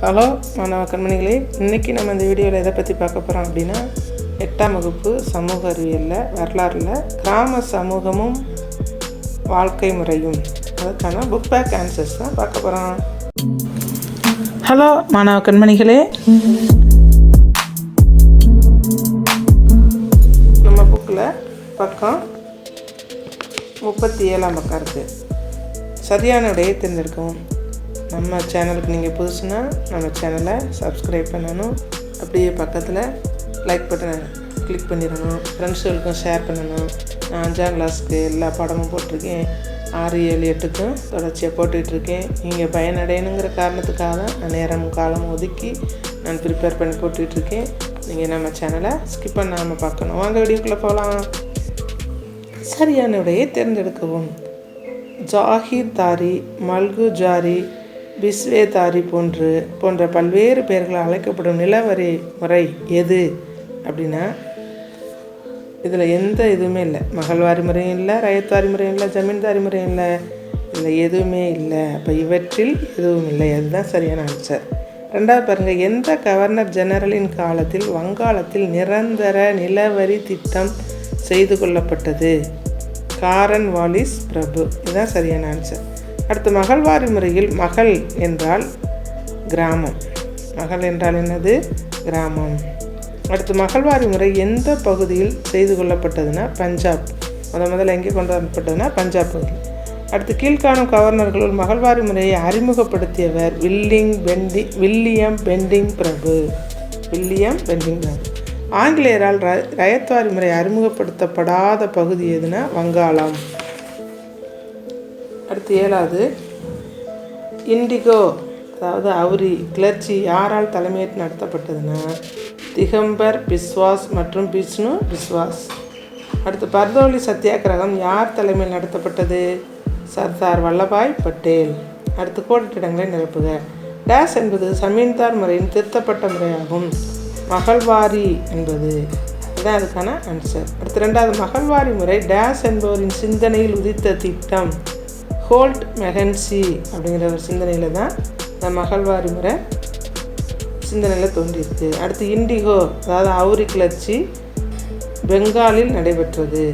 Hello மாணவ கண்மணிகளே. இன்றைக்கி நம்ம இந்த வீடியோவில் எதை பற்றி பார்க்க போகிறோம் அப்படின்னா எட்டாம் வகுப்பு சமூக அறிவியலில் வரலாறில் கிராம சமூகமும் வாழ்க்கை முறையும். அதுக்கான புக் பேக் ஆன்சர்ஸ் தான் பார்க்க போகிறோம் ஹலோ மாணவ கண்மணிகளே. நம்ம புக்கில் பக்கம் முப்பத்தி ஏழாம் பக்கம் இருக்குது சரியான விடையை தேர்ந்தெடுக்கவும் நம்ம சேனலுக்கு நீங்கள் புதுசுனா நம்ம சேனலை சப்ஸ்கிரைப் பண்ணணும். அப்படியே பக்கத்தில் லைக் பட்டனை கிளிக் பண்ணிடணும். ஃப்ரெண்ட்ஸுகளுக்கும் ஷேர் பண்ணணும். நான் அஞ்சாம் கிளாஸ்க்கு எல்லா பாடமும் போட்டிருக்கேன். ஆறு ஏழு எட்டுக்கும் தொடர்ச்சியாக போட்டுட்ருக்கேன் நீங்கள் பயனடையணுங்கிற காரணத்துக்காக தான் நான் நேரம் காலம் ஒதுக்கி நான் ப்ரிப்பேர் பண்ணி போட்டுட்ருக்கேன் நீங்கள் நம்ம சேனலை ஸ்கிப் பண்ணாமல் பார்க்கணும். வாங்க வீடியோக்குள்ளே போகலாம். சரியான விடையை தேர்ந்தெடுக்கவும். ஜாகிர் தாரி மல்கு ஜாரி பிஸ்வேதாரி போன்று போன்ற பல்வேறு பெயர்களால் அழைக்கப்படும் நிலவரி முறை எது? அப்படின்னா இதில் எந்த இதுவுமே இல்லை. மகள்வாரி முறையும் இல்லை ரயத்வாரி முறையும் இல்லை ஜமீன்தாரி முறையும் இல்லை. இதில் எதுவுமே இல்லை. அப்போ இவற்றில் எதுவும் இல்லை. அதுதான் சரியான ஆன்சர் ரெண்டாவது பாருங்கள் எந்த கவர்னர் ஜெனரலின் காலத்தில் வங்காளத்தில் நிரந்தர நிலவரி திட்டம் செய்து கொள்ளப்பட்டது? காரன் வாலிஸ் பிரபு. இதுதான் சரியான ஆன்சர் அடுத்து மகள்வாரி முறையில் மகள் என்றால் கிராமம். மகள் என்றால் என்னது? கிராமம். அடுத்து மகள்வாரி முறை எந்த பகுதியில் செய்து கொள்ளப்பட்டதுன்னா பஞ்சாப். முத முதல்ல எங்கே கொண்டு வரப்பட்டதுன்னா பஞ்சாப் பகுதி. அடுத்து கீழ்காணும் கவர்னர்களுள் மகள்வாரி முறையை அறிமுகப்படுத்தியவர் வில்லிங் பெண்டி வில்லியம் பெண்டிங் பிரபு. வில்லியம் பெண்டிங் பிரபு. ஆங்கிலேயரால் ர ரயத்வாரி முறை அறிமுகப்படுத்தப்படாத பகுதி எதுனா வங்காளம். அடுத்து ஏழாவது இண்டிகோ அதாவது அவுரி கிளர்ச்சி யாரால் தலைமையேற்று நடத்தப்பட்டதுன்னா திகம்பர் பிஸ்வாஸ் மற்றும் பிஷ்ணு பிஸ்வாஸ். அடுத்து பர்தோலி சத்தியாகிரகம் யார் தலைமையில் நடத்தப்பட்டது? சர்தார் வல்லபாய் பட்டேல். அடுத்து கோடிட்டிடங்களை நிரப்புக. டேஸ் என்பது சமீன்தார் முறையின் திருத்தப்பட்ட முறையாகும். மகள்வாரி என்பது. இதுதான் அதுக்கான ஆன்சர் அடுத்து ரெண்டாவது மகள்வாரி முறை டேஸ் என்பவரின் சிந்தனையில் உதித்த திட்டம். ஹோல்ட் மெஹன்சி அப்படிங்கிற ஒரு சிந்தனையில் தான் இந்த மகள்வாரி முறை சிந்தனையில் தோன்றியிருக்கு. அடுத்து இண்டிகோ அதாவது அவுரி கிளர்ச்சி பெங்காலில் நடைபெற்றது.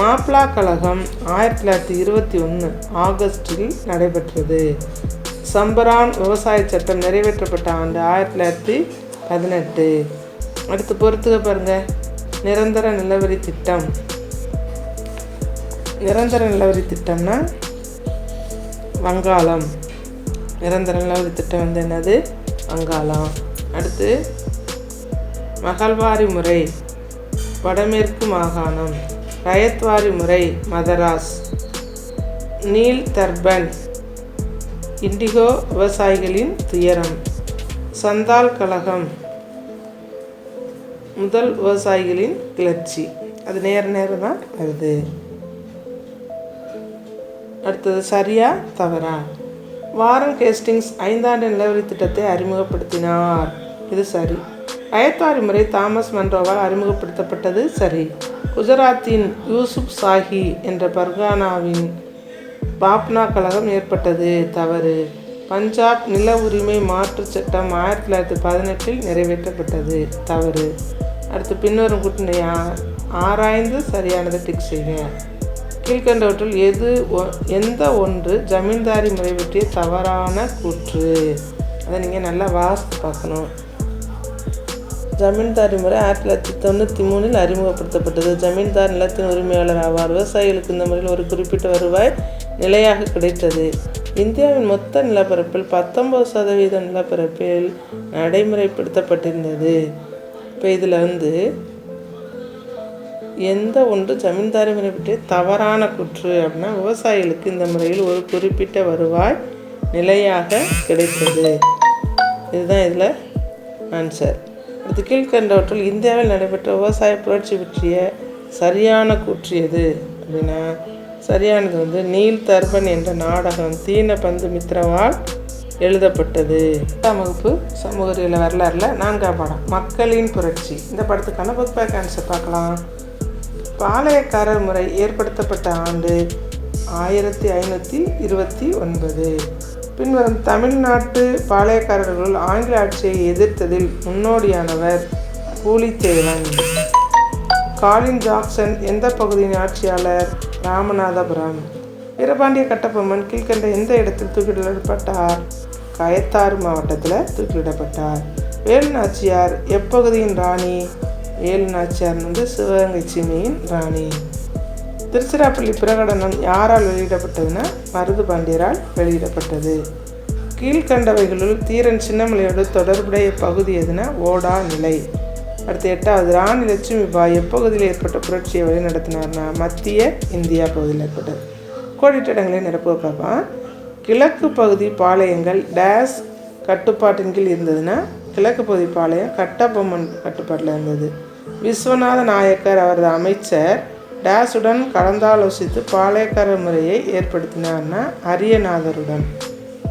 மாப்ளா கழகம் ஆயிரத்தி தொள்ளாயிரத்தி இருபத்தி ஒன்று ஆகஸ்டில் நடைபெற்றது. சம்பரான் விவசாய சட்டம் நிறைவேற்றப்பட்ட ஆண்டு ஆயிரத்தி தொள்ளாயிரத்தி பதினெட்டு. அடுத்து பொறுத்துக்க பாருங்க. நிரந்தர நிலவரி திட்டம். நிரந்தர நிலவரி திட்டம்னா வங்காளம். நிரந்தர நிலவரி திட்டம் வந்து என்னது? வங்காளம். அடுத்து மகள்வாரி முறை வடமேற்கு மாகாணம். ரயத்வாரி முறை மதராஸ். நீல் தர்பன் இண்டிகோ விவசாயிகளின் துயரம். சந்தால் கழகம் முதல் விவசாயிகளின் கிளர்ச்சி. அது நேர நேரம் தான் வருது. அடுத்தது சரியா தவறா? வாரன் ஹேஸ்டிங்ஸ் ஐந்தாண்டு நிலவரி திட்டத்தை அறிமுகப்படுத்தினார். இது சரி. அயத்தாரி முறை தாமஸ் மன்றோவால் அறிமுகப்படுத்தப்பட்டது சரி. குஜராத்தின் யூசுப் சாஹி என்ற பர்கானாவின் பாப்னா கழகம் ஏற்பட்டது தவறு. பஞ்சாப் நில உரிமை மாற்று சட்டம் ஆயிரத்தி தொள்ளாயிரத்தி பதினெட்டில் நிறைவேற்றப்பட்டது தவறு. அடுத்து பின்வரும் கூட்டணியா ஆராய்ந்து சரியானதை டிக் செய்க. கீழ்கண்டவற்றில் எது எந்த ஒன்று ஜமீன்தாரி முறை பற்றிய தவறான கூற்று? அதை நீங்கள் நல்லா வாசித்து பார்க்கணும். ஜமீன்தாரி முறை ஆயிரத்தி தொள்ளாயிரத்தி தொண்ணூற்றி மூணில் அறிமுகப்படுத்தப்பட்டது. ஜமீன்தார் நிலத்தின் உரிமையாளர் ஆவார். விவசாயிகளுக்கு இந்த முறையில் ஒரு குறிப்பிட்ட வருவாய் நிலையாக கிடைத்தது. இந்தியாவின் மொத்த நிலப்பரப்பில் பத்தொம்பது சதவீத நிலப்பரப்பில் நடைமுறைப்படுத்தப்பட்டிருந்தது. இப்போ இதில் வந்து எந்த ஒன்று ஜமீன்தாரி பற்றிய தவறான குற்று அப்படின்னா விவசாயிகளுக்கு இந்த முறையில் ஒரு குறிப்பிட்ட வருவாய் நிலையாக கிடைத்தது. இதுதான் இதில் ஆன்சர் அடுத்து கீழ்கண்டவற்றில் இந்தியாவில் நடைபெற்ற விவசாய புரட்சி பற்றிய சரியான கூற்று எது அப்படின்னா சரியானது வந்து நீல் தர்பன் என்ற நாடகம் தீன பந்து மித்ரவால் எழுதப்பட்டது. எட்டாம் வகுப்பு சமூக அறிவியல் வரலாறில் நான்காம் பாடம் மக்களின் புரட்சி. இந்த படத்துக்கான புக் பேக் ஆன்சர் பார்க்கலாம். பாளையக்காரர் முறை ஏற்படுத்தப்பட்ட ஆண்டு ஆயிரத்தி ஐநூற்றி இருபத்தி ஒன்பது. பின்வரும் தமிழ்நாட்டு பாளையக்காரர்களுள் ஆங்கில ஆட்சியை எதிர்த்ததில் முன்னோடியானவர் கூலித்தேவன் காலின் ஜாக்சன் எந்த பகுதியின் ஆட்சியாளர் ராமநாதபுரம். வீரபாண்டிய கட்டபொம்மன் கீழ்கண்ட எந்த இடத்தில் தூக்கிலிடப்பட்டார் கயத்தாறு மாவட்டத்தில் தூக்கிலிடப்பட்டார் வேலு நாச்சியார் எப்பகுதியின் ராணி? ஏழு நாச்சியார் வந்து சிவகங்கை சீமையின் ராணி. திருச்சிராப்பள்ளி பிரகடனம் யாரால் வெளியிடப்பட்டதுன்னா மருது பாண்டியரால் வெளியிடப்பட்டது. கீழ்கண்டவைகளுள் தீரன் சின்னமலையோடு தொடர்புடைய பகுதி எதுனா ஓடா நிலை. அடுத்து எட்டாவது ராணி லட்சுமி பாய் எப்பகுதியில் ஏற்பட்ட புரட்சியை வழி நடத்தினார்னா மத்திய இந்தியா பகுதியில் ஏற்பட்டது. கோடிட்ட நிரப்பு பார்ப்பான் கிழக்கு பகுதி பாளையங்கள் டேஸ் கட்டுப்பாட்டின் கீழ் இருந்ததுன்னா கிழக்கு பகுதி பாளையம் கட்டபொம்மன் கட்டுப்பாட்டில் இருந்தது. விஸ்வநாத நாயக்கர் அவரது அமைச்சர் டேஸுடன் கலந்தாலோசித்து பாளையக்கார முறையை ஏற்படுத்தினார்னா அரியநாதருடன்.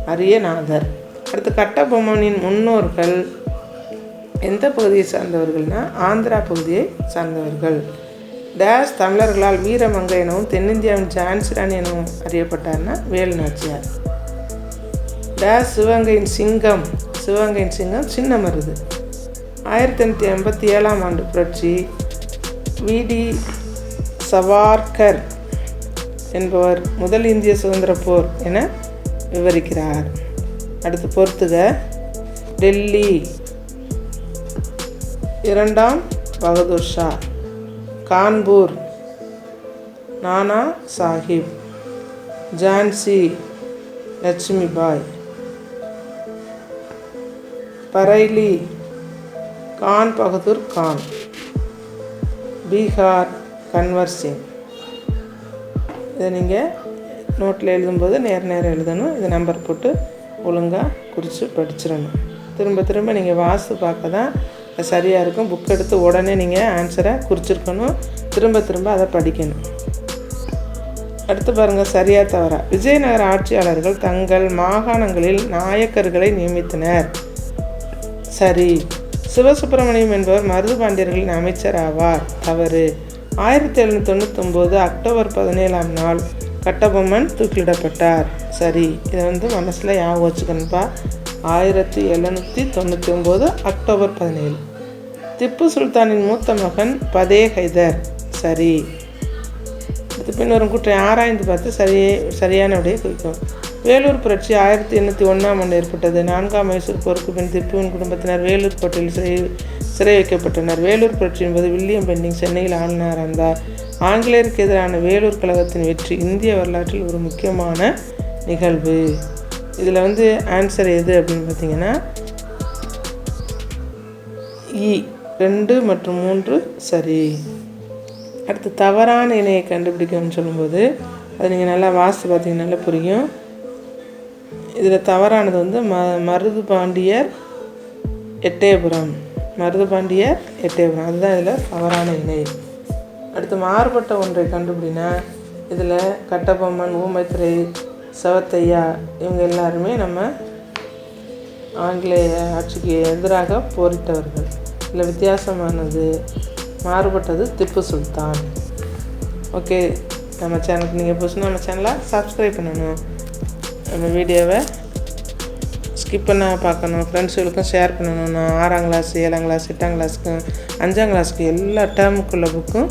அரியநாதர். அடுத்து கட்டபொம்மனின் முன்னோர்கள் எந்த பகுதியை சார்ந்தவர்கள்னா ஆந்திரா பகுதியை சார்ந்தவர்கள். டேஸ் தமிழர்களால் வீரமங்கை எனவும் தென்னிந்தியாவின் ஜான்சிரான் எனவும் அறியப்பட்டார்னா வேலுநாச்சியார் டேஸ் சிவகங்கையின் சிங்கம் சிவகங்கையின் சிங்கம் சின்ன மருது ஆயிரத்தி எண்ணூற்றி எண்பத்தி ஏழாம் ஆண்டு புரட்சி விடி சவார்கர் என்பவர் முதல் இந்திய சுதந்திர போர் என விவரிக்கிறார். அடுத்து பொறுத்துக. டெல்லி. இரண்டாம் பகதூர் ஷா. கான்பூர். நானா சாஹிப். ஜான்சி லட்சுமிபாய். பரைலி. கான் பகதூர் கான். பீகார் கன்வர் சிங் இதை நீங்கள் நோட்டில் எழுதும்போது நேர நேரம் எழுதணும். இது நம்பர் போட்டு ஒழுங்காக குறித்து படிச்சிடணும். திரும்ப திரும்ப நீங்கள் வாசு பார்க்க தான் சரியாக இருக்கும். புக் எடுத்து உடனே நீங்கள் ஆன்சரை குறிச்சிருக்கணும். திரும்ப திரும்ப அதை படிக்கணும். அடுத்து பாருங்கள் சரியா தவறா. விஜயநகர ஆட்சியாளர்கள் தங்கள் மாகாணங்களில் நாயக்கர்களை நியமித்தனர். சரி. சிவசுப்பிரமணியம் என்பவர் மருது பாண்டியர்களின் அமைச்சர் ஆவார். தவறு. ஆயிரத்தி எழுநூற்றி தொண்ணூத்தொம்போது அக்டோபர் பதினேழாம் நாள் கட்டபொம்மன் தூக்கிலிடப்பட்டார். சரி இதை வந்து மனசில் ஞாபகம் வச்சுக்கணுப்பா ஆயிரத்தி எழுநூற்றி தொண்ணூற்றி ஒம்பது அக்டோபர் பதினேழு. திப்பு சுல்தானின் மூத்த மகன் பதே ஹைதர் சரி. அடுத்து பின்வரும் குற்றம் ஆராய்ந்து பார்த்து சரியே சரியான விடையை குறிக்கும் வேலூர் புரட்சி ஆயிரத்தி எண்ணூற்றி ஒன்றாம் ஆண்டு ஏற்பட்டது. நான்காம் மைசூர் போருக்கு பின் திப்புவின் குடும்பத்தினர் வேலூர் கோட்டையில் சிறை சிறை வைக்கப்பட்டனர் வேலூர் புரட்சியின் போது வில்லியம் பெண்டிங் சென்னையில் ஆளுநர் இருந்தார். ஆங்கிலேயருக்கு எதிரான வேலூர் கழகத்தின் வெற்றி இந்திய வரலாற்றில் ஒரு முக்கியமான நிகழ்வு. இதில் வந்து ஆன்சர் எது அப்படின்னு பார்த்தீங்கன்னா இ ரெண்டு மற்றும் மூன்று சரி. அடுத்து தவறான இணையை கண்டுபிடிக்கணும்னு சொல்லும்போது அது நீங்கள் நல்லா வாசித்து பார்த்தீங்கன்னா நல்லா புரியும். இதில் தவறானது வந்து ம மருது பாண்டியர் எட்டயபுரம். மருது பாண்டியர் எட்டயபுரம். அதுதான் இதில் தவறான இணை அடுத்து மாறுபட்ட ஒன்றை கண்டுபிடினா. இதில் கட்டபொம்மன் ஊமைத்துறை சவத்தையா இவங்க எல்லாருமே நம்ம ஆங்கிலேய ஆட்சிக்கு எதிராக போரிட்டவர்கள். இதில் வித்தியாசமானது மாறுபட்டது திப்பு சுல்தான். ஓகே நம்ம சேனலுக்கு நீங்கள் புதுசு நம்ம சேனலை சப்ஸ்கிரைப் பண்ணணும். நம்ம வீடியோவை ஸ்கிப் பண்ண பார்க்கணும். ஃப்ரெண்ட்ஸுகளுக்கும் ஷேர் பண்ணணும். நான் ஆறாம் கிளாஸ் ஏழாம் கிளாஸ் எட்டாம் கிளாஸுக்கு அஞ்சாம் கிளாஸுக்கு எல்லா டேர்முக்குள்ள புக்கும்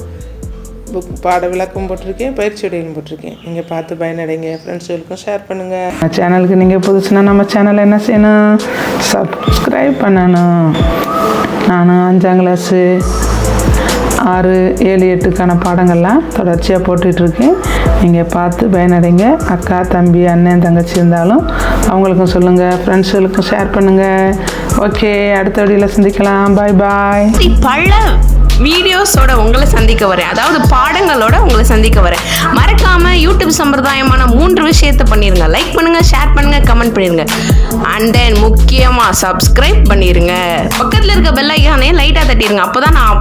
புக் பாட விளக்கம் போட்டிருக்கேன் பயிற்சி உடையும் போட்டிருக்கேன். நீங்கள் பார்த்து பயனடைங்க. ஃப்ரெண்ட்ஸுகளுக்கும் ஷேர் பண்ணுங்கள் சேனலுக்கு நீங்கள் புதுசுனா நம்ம சேனலை என்ன செய்யணும்? சப்ஸ்கிரைப் பண்ணணும். நான் அஞ்சாம் கிளாஸு ஆறு ஏழு எட்டுக்கான பாடங்கள்லாம் தொடர்ச்சியாக போட்டுட்ருக்கேன் நீங்கள் பார்த்து பயனடைங்க. அக்கா தம்பி அண்ணன் தங்கச்சி இருந்தாலும் அவங்களுக்கும் சொல்லுங்கள் ஃப்ரெண்ட்ஸுகளுக்கும் ஷேர் பண்ணுங்கள் ஓகே அடுத்த வழியில் சந்திக்கலாம். பாய் பாய் பல வீடியோஸோட உங்களை சந்திக்க வரேன். அதாவது பாடங்களோட உங்களை சந்திக்க வரேன். மறக்காம யூடியூப் சம்பிரதாயமான மூன்று விஷயத்த பண்ணிருங்க. லைக் பண்ணுங்க ஷேர் பண்ணுங்க கமெண்ட் பண்ணிருங்க. அண்ட் தென் முக்கியமா சப்ஸ்கிரைப் பண்ணிருங்க. பக்கத்துல இருக்க பெல் ஐக்கானே லைட்டா தட்டிருங்க. அப்பதான் நான்